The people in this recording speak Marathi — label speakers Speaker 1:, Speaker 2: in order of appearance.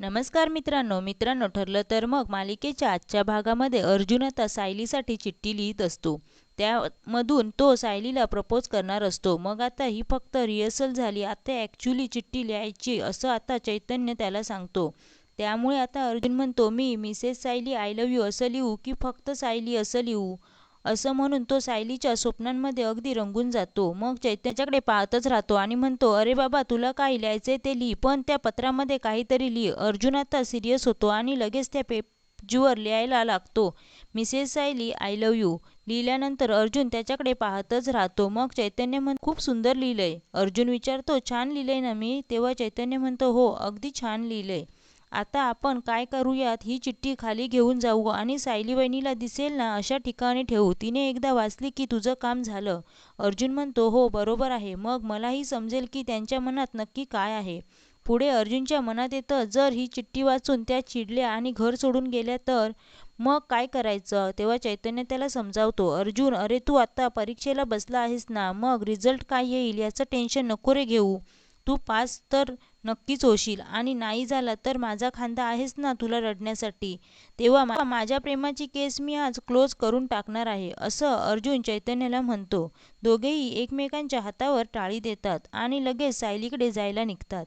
Speaker 1: नमस्कार मित्रांनो मित्रांनो ठरलं तर मग मालिकेच्या आजच्या भागामध्ये अर्जुन आता सायलीसाठी चिठ्ठी लिहित असतो. त्यामधून तो सायलीला प्रपोज करणार असतो. मग आता ही फक्त रिहर्सल झाली. आता ॲक्च्युली चिठ्ठी लिहायची असं आता चैतन्य त्याला सांगतो. त्यामुळे आता अर्जुन म्हणतो मी Mrs Sayali I love you असं लिहू की फक्त सायली असं लिहू? असं म्हणून तो सायलीच्या स्वप्नांमध्ये अगदी रंगून जातो. मग चैतन्याच्याकडे पाहतच राहतो आणि म्हणतो अरे बाबा तुला काय लिहायचंय ते लिही पण त्या पत्रामध्ये काहीतरी लिही. अर्जुन आता सिरियस होतो आणि लगेच त्या पेजवर लिहायला लागतो. Mrs Sayali I love you लिहिल्यानंतर अर्जुन त्याच्याकडे पाहतच राहतो. मग चैतन्य म्हण खूप सुंदर लिहिलंय. अर्जुन विचारतो छान लिहिलंय ना मी? तेव्हा चैतन्य म्हणतो हो अगदी छान लिहिलंय. आता आपण काय करूयात? ही चिठ्ठी खाली घेऊन जाऊ आणि सायली वहिनीला दिसेल ना अशा ठिकाणी ठेवू. तिने एकदा वाचली की तुझं काम झालं. अर्जुन म्हणतो हो बरोबर आहे. मग मलाही समजेल की त्यांच्या मनात नक्की काय आहे. पुढे अर्जुनच्या मनात येतं जर ही चिठ्ठी वाचून त्या चिडल्या आणि घर सोडून गेल्या तर मग काय करायचं? तेव्हा चैतन्य त्याला समजावतो अर्जुन अरे तू आता परीक्षेला बसला आहेस ना. मग रिझल्ट काय येईल याचं टेन्शन नको रे घेऊ. तू पास तर नक्कीच होशील आणि नाही झाला तर माझा खांदा आहेस ना तुला रडण्यासाठी. तेव्हा माझ्या प्रेमाची केस मी आज क्लोज करून टाकणार आहे असं अर्जुन चैतन्याला म्हणतो. दोघेही एकमेकांच्या हातावर टाळी देतात आणि लगेच सायलीकडे जायला निघतात.